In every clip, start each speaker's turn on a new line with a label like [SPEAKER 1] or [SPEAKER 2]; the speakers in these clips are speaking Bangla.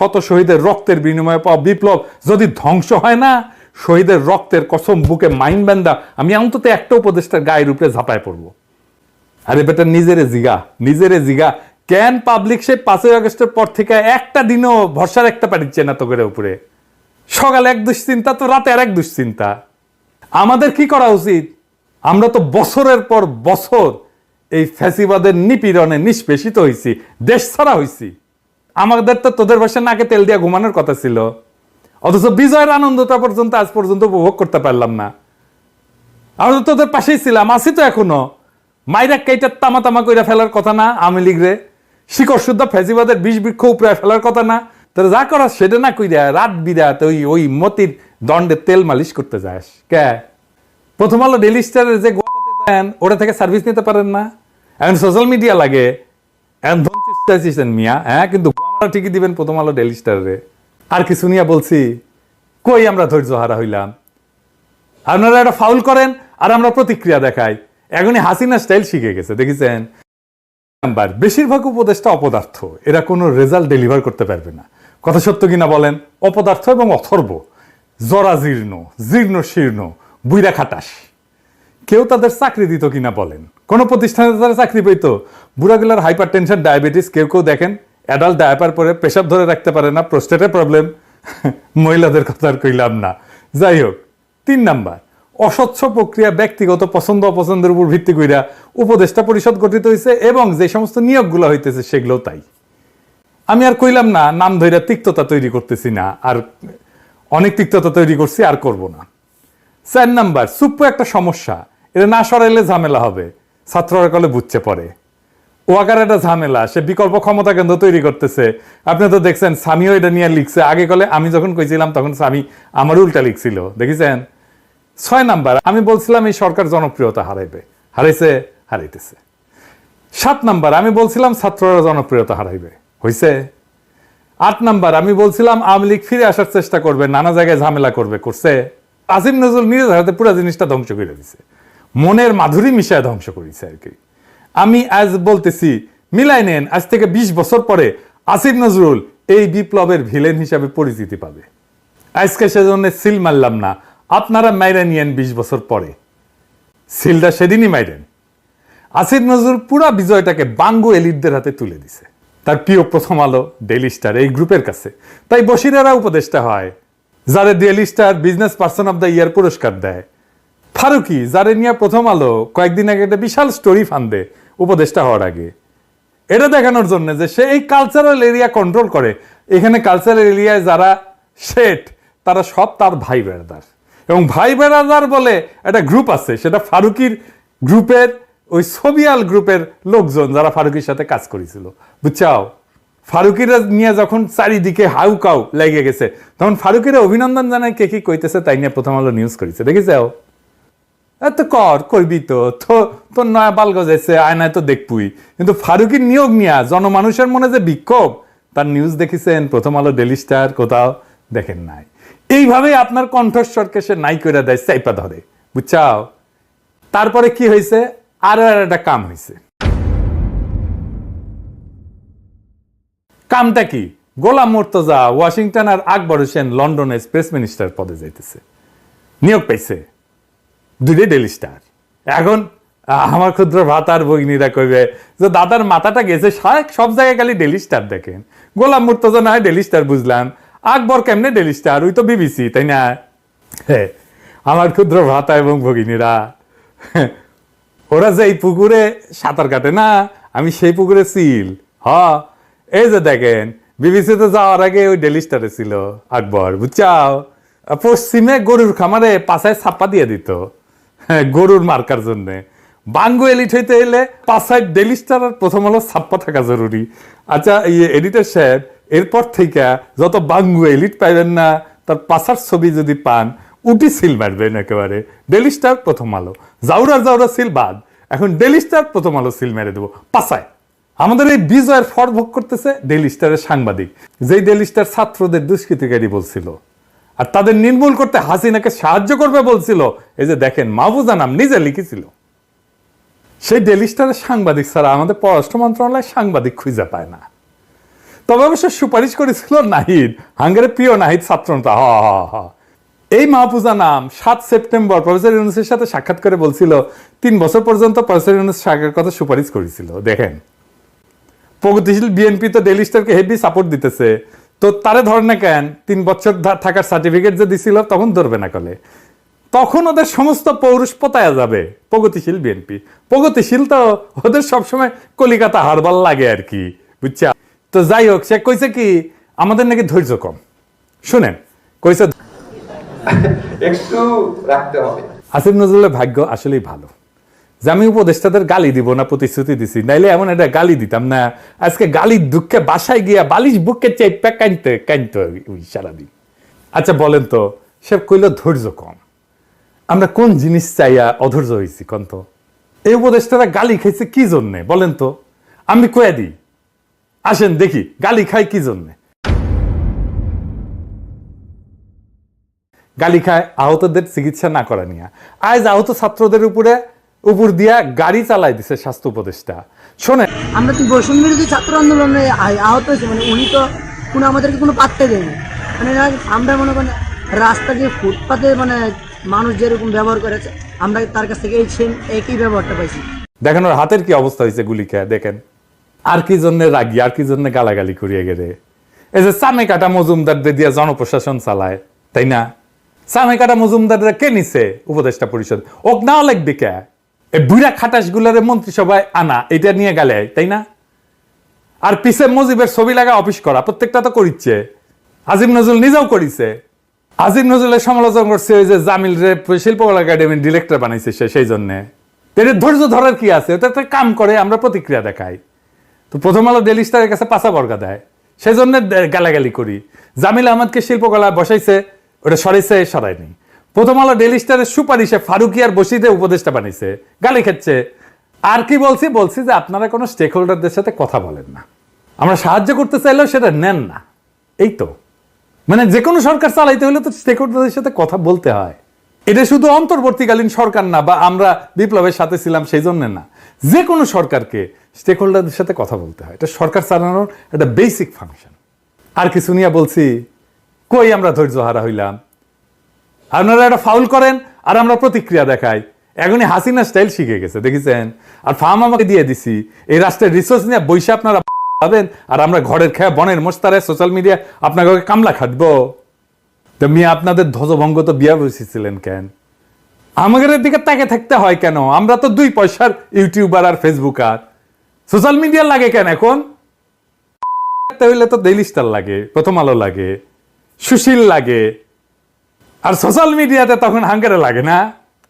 [SPEAKER 1] শত শহীদের রক্তের বিনিময়ে পাওয়া বিপ্লব যদি ধ্বংস হয় না, শহীদের রক্তের কসম বুকে মাইন বান্দা, আমি অন্তত একটা উপদেষ্টার গায়ের উপরে ঝাঁপায় পড়ব। আরে বেটা, নিজেরে জিগা নিজেরে জিগা। কেন পাবলিক সে পাঁচই আগস্টের পর থেকে একটা দিনও ভরসা রাখতে পারিচ্ছে না তোকের উপরে? সকালে এক দুশ্চিন্তা, তো রাতে আর এক দুশ্চিন্তা। আমাদের কি করা উচিত? আমরা তো বছরের পর বছর এই ফ্যাসিবাদের নিপীড়নে নিষ্পেষিত হয়েছি দেশ ছাড়া হয়েছি আমাদের তো তোদের বাসায় নাকে তেল দিয়া ঘুমানোর কথা ছিল। অথচ বিজয়ের আনন্দটা পর্যন্ত, আজ পর্যন্ত উপভোগ করতে পারলাম না। আমরা তো তোদের পাশেই ছিলাম, আছি তো এখনও। মাইরা কেইটা তামা তামা কইরা ফেলার কথা না আমি লিগরে শিকড় শুদ্ধ ফেসিবাদের বিষ বৃক্ষ উপরে ফেলার কথা না। তোর যা করা সেটা না কইরা, রাত বিরাত ওই ওই মতির দণ্ডে তেল মালিশ করতে যাস। কে? প্রথম আলো ডেলি স্টারের যে দেন, ওটা থেকে সার্ভিস নিতে পারেন না। এখন সোশ্যাল মিডিয়া লাগে। এখন চাইছেন মিয়া? হ্যাঁ কিন্তু ঠিকই দিবেন প্রথম আলো ডেলি স্টারে আর কিছু নিয়ে বলছি, কই আমরা ধৈর্য হারা হইলাম? আপনারা একটা ফাউল করেন আর আমরা প্রতিক্রিয়া দেখাই। এখনই হাসিনা স্টাইল শিখে গেছে, দেখেছেন? নাম্বার, বেশিরভাগ উপদেশটা অপদার্থ, এরা কোনো রেজাল্ট ডেলিভার করতে পারবে না। কথা সত্য কিনা বলেন? অপদার্থ এবং অথর্ব, জরাজীর্ণ, জীর্ণ শীর্ণ, বুইরা খাটাস। কেউ তাদের চাকরি দিত কিনা বলেন? কোন প্রতিষ্ঠানে তারা চাকরি পেত। বুড়াগুলার হাইপার টেনশন ডায়াবেটিস কেউ কেউ দেখেন অ্যাডাল্ট ডায়াপার পরে পেশাব ধরে রাখতে পারে না প্রস্টেটের প্রবলেম মহিলাদের কথা আর কইলাম না। যাই হোক, তিন নাম্বার, অস্বচ্ছ প্রক্রিয়া ব্যক্তিগত পছন্দ অপছন্দের উপর ভিত্তি কইরা উপদেষ্টা পরিষদ গঠিত হয়েছে এবং যে সমস্ত নিয়োগগুলো হইতেছে সেগুলো তাই। আমি আর কইলাম না, নাম ধইরা তিক্ততা তৈরি করতেছি না, আর অনেক তিক্ততা তৈরি করছি, আর করব না। চার নাম্বার, সুপ্প একটা সমস্যা, এটা না সরাইলে ঝামেলা হবে। ছাত্ররা কলে বুঝছে পরে। ওয়াকার একটা ঝামেলা, সে বিকল্প ক্ষমতা কেন্দ্র তৈরি করতেছে। আপনি তো দেখছেন, স্বামীও এটা নিয়ে লিখছে। আগে কলে আমি যখন কইছিলাম, তখন স্বামী আমার উল্টা লিখছিল। দেখেছেন? ছয় নাম্বার, আমি বলছিলাম এই সরকার জনপ্রিয়তা হারাইবে। হারাইছে, হারাইতেছে। সাত নাম্বার, আমি বলছিলাম ছাত্ররা জনপ্রিয়তা হারাইবে। হইছে? আট নাম্বার, আমি বলছিলাম আওয়ামী লীগ ফিরে আসার চেষ্টা করবে, নানা জায়গায় ঝামেলা করবে, করছে। আসিম নজরুল নিজের হাতে পুরো জিনিসটা ধ্বংস করে দিছে। মনের মাধুরী মিশায় ধ্বংস করেছে আর কি। আমি আজ বলতেছি, মিলাই নেন, আজ থেকে ২০ বছর পরে আসিফ নজরুল এই বিপ্লবের ভিলেন হিসাবে পরিচিতি পাবে। আজকে সেজন্য সিল মারলাম না, আপনারা মাইরা নিয়েন বিশ বছর পরে। সিলটা সেদিনই মাইরেন। আসিফ নজরুল পুরা বিজয়টাকে বাঙ্গু এলিটদের হাতে তুলে দিছে। তার প্রিয় প্রথম আলো ডেলি স্টার এই গ্রুপের কাছে। তাই বসিরেরা উপদেষ্টা হয়, যারে Daily Star business person of the year পুরস্কার দেয়। ফারুকি, যারে নিয়ে প্রথম আলো, কয়েকদিন আগে একটা বিশাল স্টোরি ফান্দে, উপদেষ্টা হওয়ার আগে। এটা দেখানোর জন্য যে সে এই কালচারাল এরিয়া কন্ট্রোল করে। এখানে কালচারাল এরিয়ায় যারা শেঠ, তারা সব তার ভাই বেড়াদার। এবং ভাই বেড়াদার বলে একটা গ্রুপ আছে, সেটা ফারুকির গ্রুপের, ওই সোবিয়াল গ্রুপের লোকজন যারা ফারুকির সাথে কাজ করেছিল। বুঝছাও? ফারুকিরা নিয়ে যখন চারিদিকে হাউ কাউ লেগে গেছে, তখন ফারুকিরা অভিনন্দন জানায় কে কি কইতেছে তাই নিয়ে প্রথম আলো নিউজ করেছে। দেখেছাও? এত কর করবি তো। তো, তোর নয়া বাল গজাইছে আয়নায় তো দেখবই কিন্তু ফারুকির নিয়োগ নিয়া জনমানুষের মনে যে বিক্ষোভ, তার নিউজ দেখেছেন, প্রথম আলো ডেলি স্টার কোথাও দেখেন নাই। এইভাবে আপনার কণ্ঠস্বরকে সে নাই করে দেয়, চাইপা ধরে। বুঝছাও? তারপরে কি হয়েছে আরও আর একটা কাম হয়েছে কামটা কি? গোলাম মোর্তজা, ওয়াশিংটন আর আকবর হোসেন, লন্ডনে প্রেস মিনিস্টার পদে যাইতেছে। নিয়োগ পাইছে। দুইটাই ডেলি স্টার এখন আমার ক্ষুদ্র ভাতার ভগিনীরা কইবে যে দাদার মাথাটা গেছে সব- জায়গায় খালি ডেলি স্টার দেখেন। গোলাম মুর্তজা না হয় ডেলি স্টার বুঝলাম। আকবর কেমনে ডেলি স্টার ওই তো বিবিসি তাই না? হ্যাঁ, আমার ক্ষুদ্র ভাতা এবং ভগিনীরা ওরা যে এই পুকুরে সাঁতার কাটে না আমি সেই পুকুরে সিল। হ এই যে দেখেন বিবিসিতে যাওয়ার আগে ওই ডেলি স্টারে ছিল আকবর বুঝছাও? পশ্চিমে গরুর খামারে পাশায় ছাপ্পা দিয়ে দিত। গরুর মার্কার জন্য। বাঙ্গু এলিট হইতে এলে পাশায় ডেলি স্টার আর প্রথম হলো ছাপ্পা থাকা জরুরি। আচ্ছা এই এডিটর সাহেব, এরপর থেকে যত বাঙ্গু এলিট পাইবেন না, তার পাশার ছবি যদি পান, উটি সিল মারবেন একেবারে। ডেলি স্টার প্রথম আলো। জাউরা জাউরা সিল বাদ। এখন ডেলি স্টার প্রথম আলো সিল মেরে দেবো। পাশায় আমাদের এই বিজয়ের ফর ভোগ করতেছে ডেলি স্টারের সাংবাদিক। যেই ডেলি স্টার ছাত্রদের দুষ্কৃতিকারী বলছিল। আর তাদের নির্মূল করতে হাসিনাকে সাহায্য করবে বলছিল, এই যে দেখেন মাহবুজা নাম নিজে লিখেছিল। সেই ডেলি স্টারের সাংবাদিক ছাড়া আমাদের পররাষ্ট্র মন্ত্রণালয় সাংবাদিক খুঁজে পায় না। তবে অবশ্য সুপারিশ করেছিল নাহিদ হাঙ্গারের প্রিয় নাহিদ ছাত্রনেতা, হ হ হ। এই মাহফুজা নাম সাত সেপ্টেম্বর প্রফেসর ইউনুসের সাথে সাক্ষাৎ করে বলছিল, তিন বছর পর্যন্ত প্রফেসর ইউনুস সাগরের কথা সুপারিশ করেছিল। দেখেন, প্রগতিশীল বিএনপি তো ডেলি স্টারকে হেভি সাপোর্ট দিতেছে। তো তারে ধরে না কেন তিন বছর থাকার সার্টিফিকেট যে দিছিল তখন ধরবে না কলে। তখন ওদের সমস্ত পৌরুষ পতায়া যাবে প্রগতিশীল বিএনপি প্রগতিশীল তো ওদের সবসময় কলিকাতা হারবাল লাগে আর কি বুঝছা? তো যাই হোক সে কইছে কি আমাদের নাকি ধৈর্য কম। শুনেন কইছে
[SPEAKER 2] একটু রাখতে হবে।
[SPEAKER 1] আসিফ নজরুলের ভাগ্য আসলেই ভালো। যে আমি উপদেষ্টাদের গালি দিব না প্রতিশ্রুতি দিছি, নাইলে এমন একটা গালি দিতাম না। আজকে গালির দুঃখে বাসায় গিয়া বালিশ বুকে চেপে কানতে কানতে ওই সারাদিন। আচ্ছা বলেন তো, সে কইল ধৈর্য কম। আমরা কোন জিনিস চাইয়া অধৈর্য হয়েছি কন তো? এই উপদেষ্টারা গালি খাইছে কি জন্যে? বলেন তো। আমি কয়ে দিই। আসেন, দেখি, গালি খাই কি জন্যে? গালি খায় আহতদের চিকিৎসা না করা নিয়ে। আজ আহত ছাত্রদের উপরে উপর দিয়া গাড়ি চালাই দিছে স্বাস্থ্য উপদেষ্টা। শোনে
[SPEAKER 3] আমরা তো বৈষম্য বিরোধী ছাত্র আন্দোলনে আহত হয়েছে? মানে উনি তো কোনো আমাদেরকে কোনো পাত্তা দেয়নি। মানে আমরা মনে করেন রাস্তা যে ফুটপাতে মানে মানুষ যেরকম ব্যবহার করেছে আমরা তার কাছ থেকে এই সেম একই ব্যবহারটা পাইছি।
[SPEAKER 1] দেখেন ওর হাতের কি অবস্থা হয়েছে গুলি খেয়ে দেখেন। আর কি জন্য রাগি আর কি জন্য গালাগালি করিয়ে গেলে। এই যে সামে কাটা মজুমদারদের দিয়ে জনপ্রশাসন চালায় তাই না? সামে কাটা মজুমদাররা কে নিছে উপদেষ্টা পরিষদ? ওক নাও লাগবে কে? এই বুড়া খাটাসগুলারে মন্ত্রিসভায় আনা এটা নিয়ে গেলে তাই না? আর পিছে মজিবের ছবি লাগা অফিস করা, প্রত্যেকটা তো করিচ্ছে। আজিম নজরুল নিজেও করিছে। আজিম নজরুলের সমালোচনা করছে ওই যে জামিল রে শিল্পকলা একাডেমির ডিরেক্টর বানাইছে সে, সেই জন্যে। এর ধৈর্য ধরার কি আছে? ওটা একটা কাম করে, আমরা প্রতিক্রিয়া দেখাই। তো প্রথম আলো ডেলি স্টারের কাছে পাশা বর্গা দেয়। সেই জন্য গালাগালি করি। জামিল আহমদকে শিল্পকলা বসাইছে, ওটা সরাইছে, সরায়নি। প্রথম আলো ডেলি স্টারের সুপারিশে ফারুকিয়ার বসিতে উপদেষ্টা বানাইছে গালি খাচ্ছে। আর কি বলছি? বলছি যে আপনারা কোনো স্টেক হোল্ডারদের সাথে কথা বলেন না। আমরা সাহায্য করতে চাইলেও সেটা নেন না। এই তো। মানে যে কোনো সরকার চালাইতে হলে তো স্টেক হোল্ডারদের সাথে কথা বলতে হয়। এটা শুধু অন্তর্বর্তীকালীন সরকার না, বা আমরা বিপ্লবের সাথে ছিলাম সেই জন্য না। যে কোনো সরকারকে স্টেক হোল্ডারদের সাথে কথা বলতে হয়। এটা সরকার চালানোর একটা বেসিক ফাংশন আর কিছু নিয়ে বলছি, কই আমরা ধৈর্য হারা হইলাম? আপনারা একটা ফাউল করেন আর আমরা প্রতিক্রিয়া দেখাই। এখনই হাসিনা স্টাইল শিখে গেছে, দেখেছেন? আর ফার্ম আমাকে দিয়ে দিছি। এই রাষ্ট্রের রিসোর্স নিয়ে বৈশা আপনারা পাবেন আর আমরা ঘরের খেয়ে, বনের মোস্তারে সোশ্যাল মিডিয়া আপনাকে কামলা খাটবো। তো মিয়া, আপনাদের ধ্বজভঙ্গ তো বিয়া বসেছিলেন কেন? আমাদের দিকে তাকে থাকতে হয় কেন? আমরা তো দুই পয়সার ইউটিউবার আর ফেসবুকার। সোশ্যাল মিডিয়া লাগে কেন এখন? হইলে তো ডেইলি স্টার লাগে, প্রথম আলো লাগে, সুশীল লাগে। আর সোশ্যাল মিডিয়াতে তখন হাঙ্গারে লাগে না?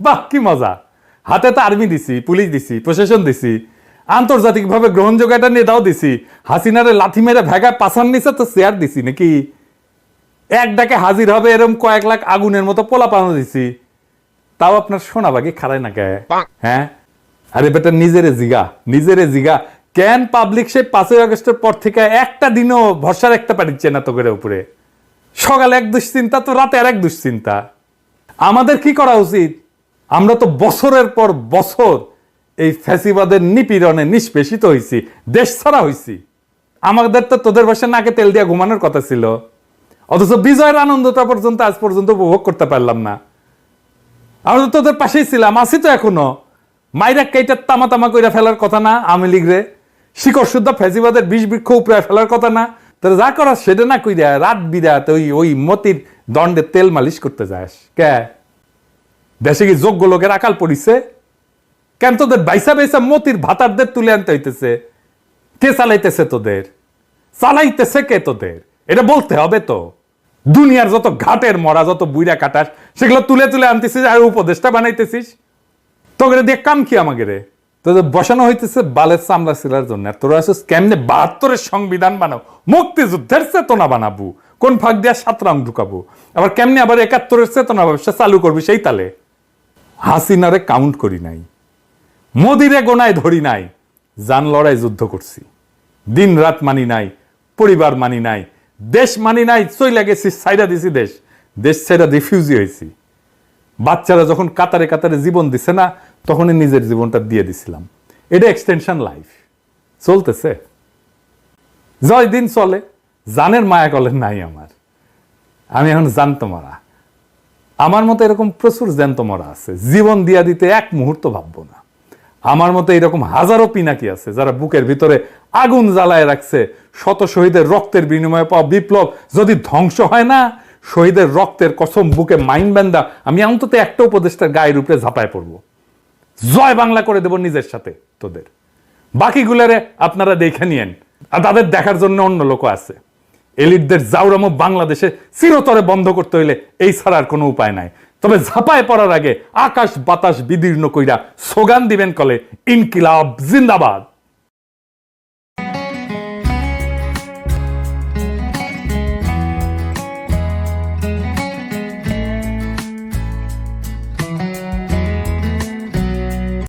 [SPEAKER 1] বাহ কি মজা। হাতে তো আর্মি দিছি পুলিশ দিছি প্রশাসন দিছি আন্তর্জাতিকভাবে গ্রহণযোগ্য একটা নেতাও দিছি হাসিনারে লাথি মেরে ভেগা পাশান নিচে তো শেয়ার দিছি নাকি? এক ডাকে হাজির হবে এরকম কয়েক লাখ আগুনের মতো পোলা পানো দিছি। তাও আপনার সোনা বাকি খারায় না কে হ্যাঁ? আরে বেটা নিজেরে জিগা নিজেরে জিগা। কেন পাবলিক সে পাঁচই আগস্টের পর থেকে একটা দিনও ভরসা রাখতে পারিচ্ছে না তো করে উপরে? সকালে এক দুশ্চিন্তা, তো রাতে আর এক দুশ্চিন্তা। আমাদের কি করা উচিত? আমরা তো বছরের পর বছর এই ফ্যাসিবাদের নিপীড়নে নিষ্পেষিত হয়েছি দেশ ছাড়া হয়েছি আমাদের তো তোদের বসে নাকে তেল দিয়া ঘুমানোর কথা ছিল। অথচ বিজয়ের আনন্দটা পর্যন্ত আজ পর্যন্ত উপভোগ করতে পারলাম না। আমরা তো তোদের পাশেই ছিলাম, আছি তো এখনও। মাইরা কেইটা তামা তামা কইরা ফেলার কথা না আমি লীগ রে শিকড় শুদ্ধ ফেজিবাদের বিষ বৃক্ষ উপরে ফেলার কথা না তোর যা করার সেটা না কইরা রাত বিরাত ওই ওই মতির দণ্ডে তেল মালিশ করতে যাস। কে? দেশে কি যোগ্য লোকের আকাল পড়িছে? কেন তোদের বাইসা বাইসা মতির ভাতারদের তুলে আনতে হইতেছে? কে চালাইতেছে তোদের? চালাইতেছে কে তোদের? এটা বলতে হবে তো। দুনিয়ার যত ঘাটের মরা, যত বুইরা কাটাস, সেগুলো তুলে তুলে আনতেছিস আর উপদেশটা বানাইতেছিস। তোকে দিয়ে কাম কি আমাকে রে? তোদের বসানো হইতেছে বালের চামড়া সিলার জন্য। তোরা আসিস কেমনে বাহাত্তরের সংবিধান বানাও? মুক্তিযুদ্ধের চেতনা বানাবো। কোন ফাঁক দিয়া সাত রং ঢুকাবো। আবার কেমনে আবার একাত্তরের চেতনা ব্যবসা চালু করবি সেই তালে। হাসিনারে কাউন্ট করি নাই। মোদিরে গোনায় ধরি নাই। জান লড়াই যুদ্ধ করছি। দিন রাত মানি নাই, পরিবার মানি নাই, দেশ মানি নাই, চইলা গেছি সাইডা দিছি দেশ। দেশ সাইডা রিফিউজি হয়েছি বাচ্চারা যখন কাতারে কাতারে জীবন দিছে না তখনই নিজের জীবনটা দিয়ে দিছিলাম। এটা এক্সটেনশন লাইফ চলতেছে। জয় দিন চলে, জানের মায়া কলের নাই আমার। আমি এখন জানতো মারা। আমার মতো এরকম প্রচুর জ্যান্ত মরা আছে। জীবন দিয়া দিতে এক মুহূর্ত ভাববো না। আমার মতো এরকম হাজারো পিনাকি আছে, যারা বুকের ভিতরে আগুন জ্বালায় রাখছে। শত শহীদের রক্তের বিনিময়ে পাওয়া বিপ্লব যদি ধ্বংস হয় না, শহীদের রক্তের কসম বুকে মাইন বান্দা আমি অন্তত একটা উপদেষ্টার গায়ের উপরে ঝাঁপায় পড়ব। জয় বাংলা করে দেব নিজের সাথে, তোদের। বাকিগুলারে আপনারা দেখে নিয়েন। আর তাদের দেখার জন্য অন্য লোক আছে। এলিটদের জাউরামো বাংলাদেশে চিরতরে বন্ধ করতে হইলে এই ছাড়ার কোনো উপায় নাই। তবে ঝাঁপায় পড়ার আগে আকাশ বাতাস বিদীর্ণ কইরা স্লোগান দিবেন কলে, ইনকিলাব জিন্দাবাদ।